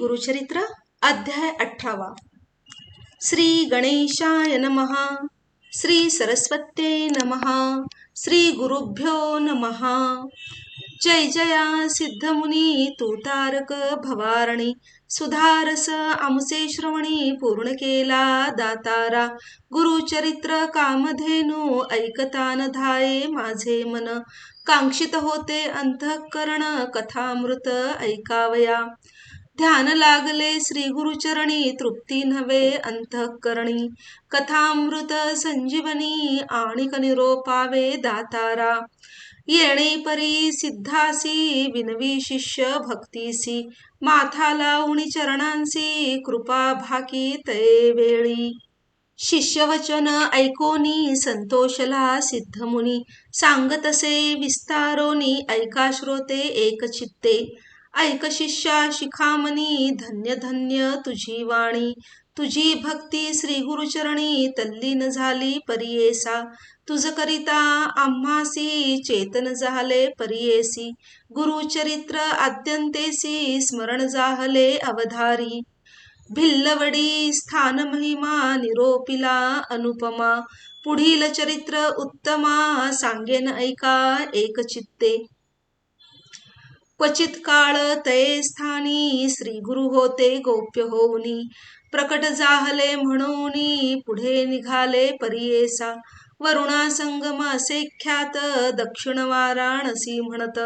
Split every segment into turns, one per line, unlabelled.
गुरुचरित्र अध्याय अठरावा श्री गणेशाय नमः. श्री सरस्वत्ये नमः. श्री गुरुभ्यो नमः. जय जया सिद्धमुनी तू तारक भवारणी सुधारस आमचे श्रवणी पूर्ण केला दातारा गुरुचरित्र कामधेनू ऐकतान धाये माझे मन. कांक्षित होते अंतःकरण कथामृत ऐकावया. ध्यान लागले श्री गुरुचरणी तृप्ती नव्हे अंतःकरणी. कथामृत संजीवनी आणिक निरोपावे दातारा. येणे परी सिद्धासी विनवी शिष्य भक्तीसी. माथा लावणी चरणांसी कृपा भाकी तये वेळी. शिष्यवचन ऐकोनी संतोषला सिद्धमुनी. सांगतसे विस्तारोनी ऐका श्रोते एकचित्ते ऐक शिष्या शिखामणी धन्य धन्य तुझी वाणी. तुझी भक्ती श्री गुरुचरणी तल्लीन झाली परियेसा. तुझ करिता आम्हासी चेतन झाले परियेसी. गुरुचरित्र आद्यंतेसी स्मरण जाहले अवधारी. भिल्लवडी स्थान महिमा निरोपिला अनुपमा. पुढील चरित्र उत्तमा सांगेन ऐका एकचित्ते क्वचित काळ तये स्थानी श्री गुरु होते गोप्य होऊनी. प्रकट जाहले म्हणूनी पुढे निघाले परियेसा. वरुणा संगम असे ख्यात दक्षिण वाराणसी म्हणत.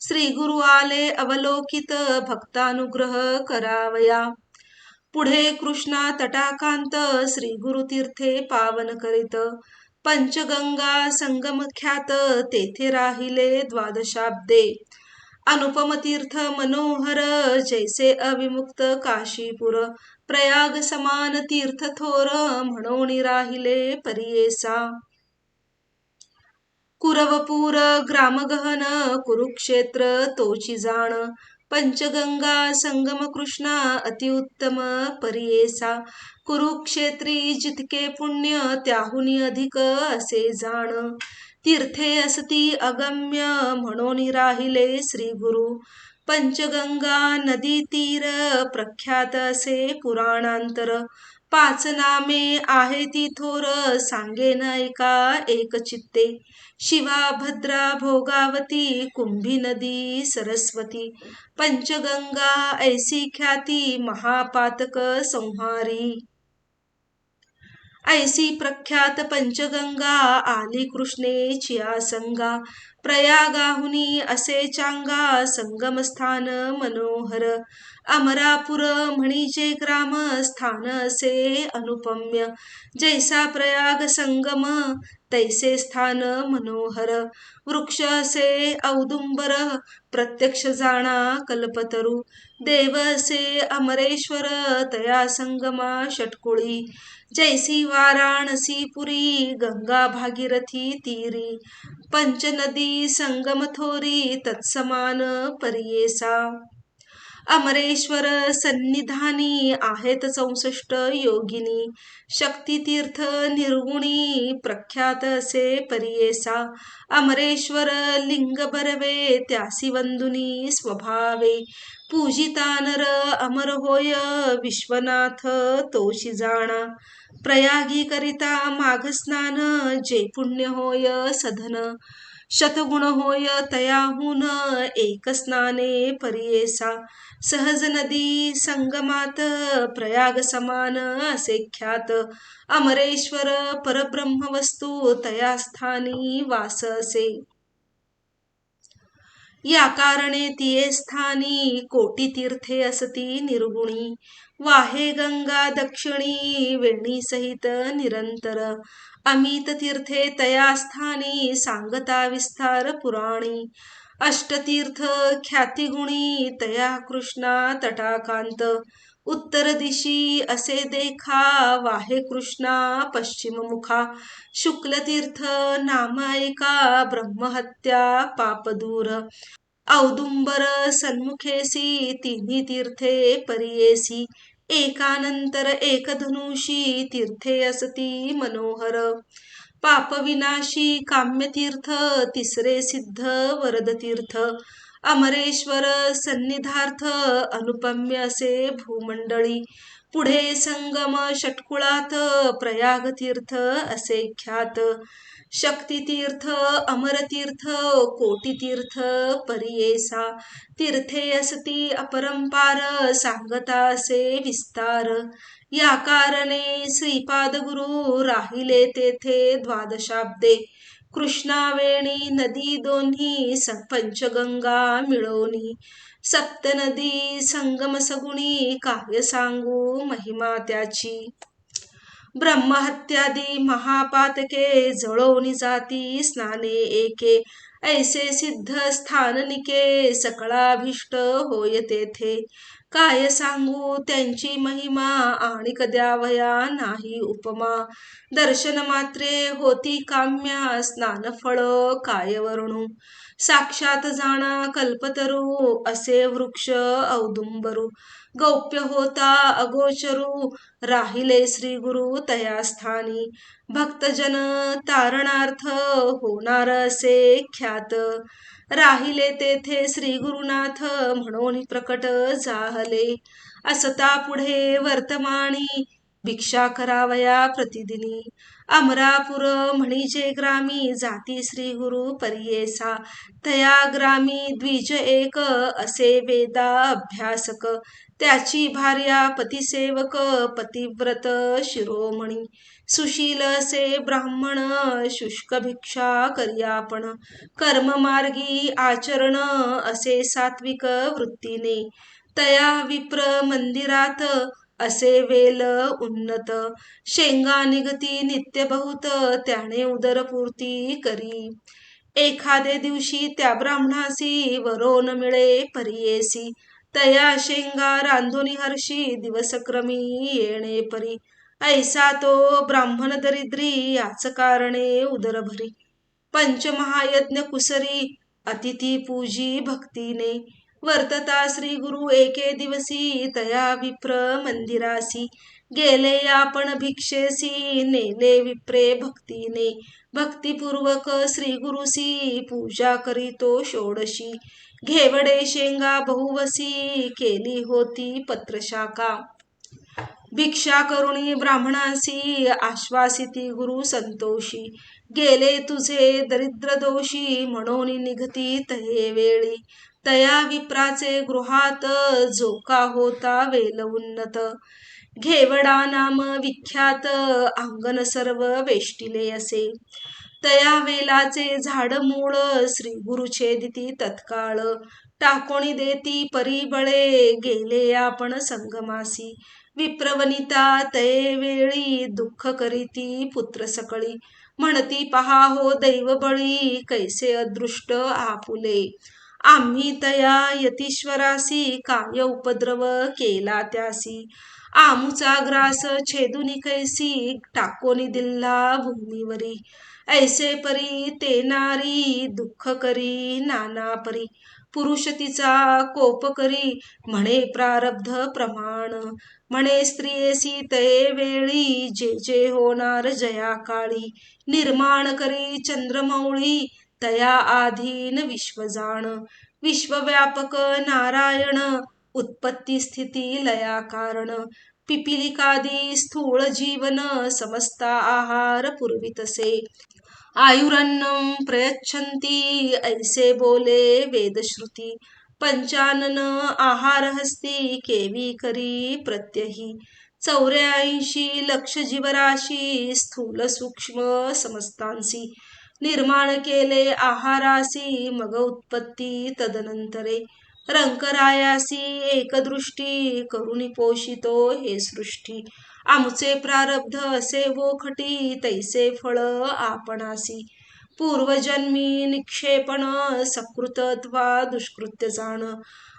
श्री गुरु आले अवलोकित भक्तानुग्रह करावया. पुढे कृष्णा तटाकांत श्री गुरुतीर्थे पावन करीत. पंचगंगा संगम ख्यात तेथे राहिले द्वादशाब्दे. अनुपम तीर्थ मनोहर जैसे अविमुक्त काशीपुर। प्रयाग समान तीर्थ थोर म्हणून राहिले परियेसा। कुरवपूर ग्रामगहन कुरुक्षेत्र तोची जाण। पंचगंगा संगम कृष्णा अतिउत्तम परियेसा। कुरुक्षेत्री जितके पुण्य त्याहुनी अधिक असे जाण। तीर्थे असती अगम्य म्हणून राहिले श्री गुरु. पंचगंगा नदी तीर प्रख्यात असे पुराणांतर. पाच नामे आहे ती थोर सांगे ऐका एक चित्ते. शिवा भद्रा भोगावती कुंभी नदी सरस्वती. पंचगंगा ऐसी ख्याती महापातक संहारी. ऐसी प्रख्यात पंचगंगा आली कृष्णेची संगा प्रयागाहुनी असे चांगा संगमस्थान मनोहर अमरापुर म्हणजे ग्राम स्थान असे अनुपम्य। जैसा प्रयाग संगम तैसे स्थान मनोहर। वृक्ष असे औदुंबर प्रत्यक्ष जाणा कल्पतरू। देव असे अमरेश्वर तया संगमा षटकुळी। जैसी वाराणसी पुरी गंगा भागीरथी तीरी। पंचनदी संगम थोरी तत्समान परियेसा। अमरेश्वर सन्निधानी आहेत चौसष्ट योगिनी. शक्तितीर्थ निर्गुणी प्रख्यात असे परियेसा. अमरेश्वर लिंग बरवे त्यासी वंदुनी स्वभावे. पूजितानर अमर होय विश्वनाथ तोशी जाणा. प्रयागी करिता माघ स्नान जे पुण्य होय सधन. शतगुण होय तयाहून एक स्नाने परियेसा. सहज नदी संगमात प्रयाग समान असे ख्यात. अमरेश्वर परब्रह्म वस्तू तया स्थानी वास असे या कारणे तिये स्थानी कोटी तीर्थे असती निर्गुणी. वाहे गंगा दक्षिणी वेणी सहित निरंतर. अमित तीर्थे तया स्थानी सांगता विस्तार पुराणी। अष्टतीर्थ ख्यातिगुणी तया कृष्णा तटाकांत। उत्तर दिशी असे देखा वाहे कृष्णा पश्चिम मुखा। शुक्लतीर्थ नाम ऐका ब्रह्महत्या पापदूर औदुंबर सन्मुखेसी तिन्ही तीर्थे परियेसी। एकानंतर एक धनुषी तीर्थे असती मनोहर. पापविनाशी काम्यतीर्थ तिसरे सिद्ध वरदतीर्थ. अमरेश्वर सन्निधार्थ अनुपम्य असे भूमंडळी. पुढे संगम षटकुळात प्रयागतीर्थ असे ख्यात. शक्तितीर्थ अमरतीर्थ कोटितीर्थ परियेसा तीर्थे असती अपरंपार सांगता असे विस्तार. या कारणे श्रीपाद गुरु राहिले तेथे द्वादशाब्दे. कृष्णावेणी नदी दोन्ही पंचगंगा मिळवणी. सप्तनदी संगम सगुणी काय सांगू महिमा त्याची. ब्रह्महत्यादी महापातके जळवणी जाती स्नाने एके ऐसे सिद्ध स्थाननिके सकळाभीष्ट होय तेथे काय सांगू त्यांची महिमा आणि कद्यावया नाही उपमा. दर्शन मात्रे होती काम्या स्नान फळ काय वर्णू. साक्षात जाणा कल्पतरू असे वृक्ष औदुंबरू. गौप्य होता अगोचरू राहिले श्री गुरु तया स्थानी भक्तजन तारणार्थ होणार असे ख्या ख्यात राहिले तेथे श्री गुरुनाथ म्हणून प्रकट जाहले असता पुढे वर्तमानी भिक्षा करावया प्रतिदिनी. अमरापुर म्हणजे ग्रामी जाती श्री गुरु परियेसा. तया ग्रामी द्विज एक असे वेदा अभ्यासक त्याची भार्या पतिसेवक पतिव्रत शिरोमणी. सुशील से ब्राह्मण शुष्क भिक्षा कर्म कर्ममार्गी आचरण असे सात्विक वृत्तीने. तया विप्र मंदिरात असे वेल उन्नत. शेंगा निगती नित्य बहुत त्याने उदरपूर्ती करी. एखादे दिवशी त्या ब्राह्मणासी वरोन मिळे परियेसी. तया शेंगा रांधोनी हर्षी दिवसक्रमी येणे परी. ऐसा तो ब्राह्मण दरिद्री याच कारणे उदरभरी. पंचमहायज्ञ कुसरी अतिथी पूजी भक्तीने. वर्तता श्री गुरु एके दिवसी तया विप्र मंदिरासी. गेले आपण भिक्षेसी नेले विप्रे भक्तीने. भक्तिपूर्वक श्री गुरुसी पूजा करीतो षोडशी. घेवडे शेंगा बहुवसी केली होती पत्रशाखा. भिक्षा करुणी ब्राह्मणासी आश्वासिती गुरु संतोषी. गेले तुझे दरिद्र दोषी म्हणून निघती तये वेळी. तया विप्राचे गृहात जोका होता वेल उन्नत. घेवडा नाम विख्यात अंगण सर्व वेष्टिले असे. तया वेलाचे झाड मूळ श्री गुरुचे दिती तत्काळ. टाकोणी देती परिबळे गेले आपण संगमासी. विप्रवनिता तये वेळी दुःख करीती पुत्र सकळी. म्हणती पहा हो दैवबळी कैसे अदृष्ट आपुले. आम्ही तया यतीश्वरासी काय उपद्रव केला त्यासी. आमुचा ग्रास छेदुनी कैसी टाकोनी दिल्ला भूमीवरी ऐसे परी ते नारी दुःख करी नाना परी पुरुष तिचा कोप करी म्हणे प्रारब्ध प्रमाण. म्हणे स्त्रियेसी तये वेळी जे जे होणार जया काळी. निर्माण करी चंद्रमौळी तया आधीन विश्वजाण विश्वव्यापक नारायण उत्पत्ती स्थिती लया कारण. पिपिलिकादी स्थूळ जीवन समस्ता आहार पुरवितसे आयुरन्नं प्रयच्छन्ति ऐसे बोले वेदश्रुती। पंचानन आहार हस्ती केवी करी प्रत्यही। चौऱ्याऐंशी लक्ष जीवराशी स्थूल सूक्ष्म समस्तांसी। निर्माण केले आहारासी मग उत्पत्ती तदनंतरे। रंकरायासी एकदृष्टी करुणी पोषितो हे सृष्टी. आमचे प्रारब्ध असे वोखटी तैसे फळ आपणासी. पूर्वजन्मी निक्षेपण सकृतत्वा दुष्कृत्य जाण.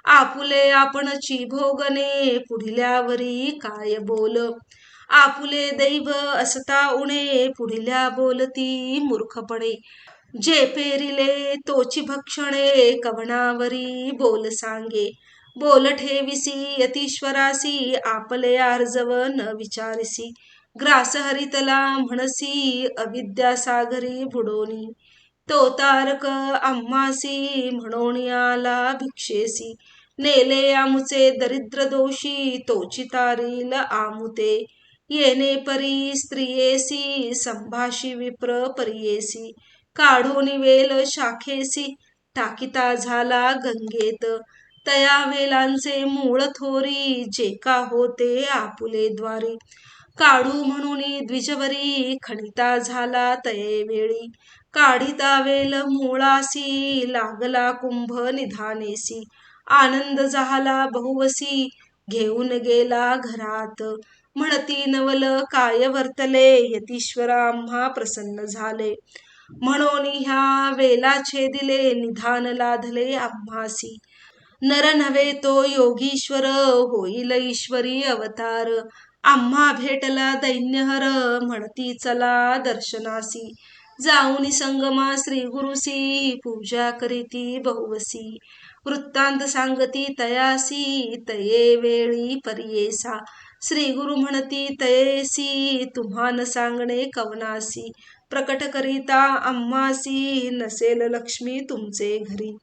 आपुले आपणची भोगने पुढिल्यावरी काय बोल? आपुले दैव असता उणे पुढिल्या बोलती मूर्खपणे. जे पेरिले तोची भक्षणे कवणावरी बोल सांगे. बोल ठेविसी यतीश्वरासी आपले आर्जव न विचारिसी. ग्रास हरितला म्हणसी अविद्यासागरी बुडोनी. तो तारक आम्हासी म्हणून आला भिक्षेसी. नेले आमुचे दरिद्र दोषी तोची तारील आमुते. येणे परी स्त्रियेसी संभाषी विप्र परियेसी. काढून वेल शाखेसी टाकिता झाला गंगेत. तया वेलांचे मूळ थोरी जे का होते आपुले द्वारे. काढू म्हणून द्विजवरी खणिता झाला तये वेळी. काढिता वेल मुळासी लागला कुंभ निधानेसी. आनंद झाला बहुवसी घेऊन गेला घरात. म्हणती नवल काय वर्तले यतीश्वर आम्हा प्रसन्न झाले. म्हणून ह्या वेलाचे दिले निधान लाधले आम्हासी नर नव्हे तो योगीश्वर होईल ईश्वरी अवतार. आम्हा भेटला दैन्यहर म्हणती चला दर्शनासी. जाऊनी संगमा श्री गुरुसी पूजा करीती बहुवसी. वृत्तांत सांगती तयासी तये वेळी परियेसा. श्री गुरु म्हणती तयेसी तुम्हान सांगणे कवनासी. प्रकट करिता अम्मासी नसेल लक्ष्मी तुमचे घरी.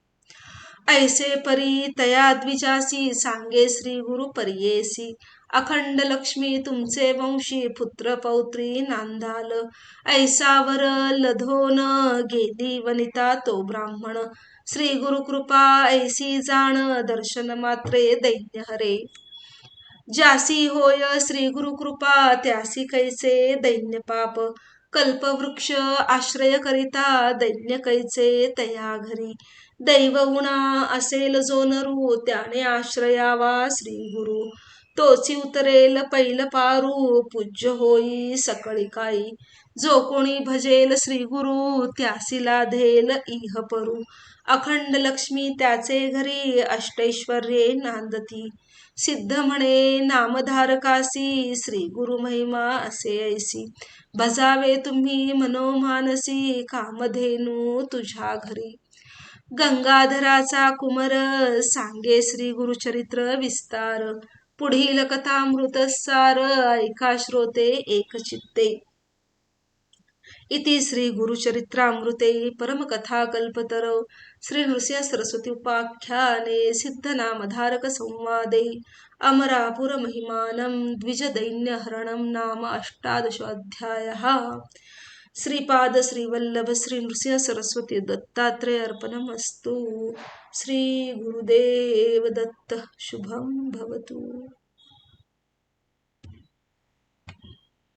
ऐसे परी तया द्विजासी सांगे श्री गुरु परियेसी. अखंड लक्ष्मी तुमचे वंशी पुत्र पौत्री नांदाल. ऐसावर लधोन गेली वनिता तो ब्राह्मण. श्री गुरु कृपा ऐसी जाण दर्शन मात्रे दैन्य हरे. ज्यासी होय श्री गुरु कृपा त्यासी कैसे दैन्य पाप. कल्पवृक्ष आश्रय करिता दैन्य कैचे तया घरी. दैव उणा असेल जो नरू त्याने आश्रयावा श्री गुरु तोची उतरेल पैल पारू पूज्य होई सकळी काई. जो कोणी भजेल श्री गुरु त्यासी लाधेल इह परू. अखंड लक्ष्मी त्याचे घरी अष्टैश्वर्ये नांदती. सिद्ध म्हणे नामधारकासी श्री गुरु महिमा असे ऐसी. बजावे तुम्ही मनोमानसी कामधेनू तुझ्या घरी. गंगाधराचा कुमर सांगे श्री गुरुचरित्र विस्तार. पुढील कथा सार ऐका श्रोते एक चित्ते. इति श्री गुरुचरित्रामृते परमकथा श्री नृसिंह सरस्वती उपाख्याने सिद्धनामधारक संवादे अमरापुर महिमानं द्विजदैन्यहरणं नाम अष्टादशोऽध्यायः। श्रीपाद श्रीवल्लभ श्री नृसिंह सरस्वती दत्तात्रेय अर्पणमस्तु श्री गुरुदेव दत्त शुभम भवतु।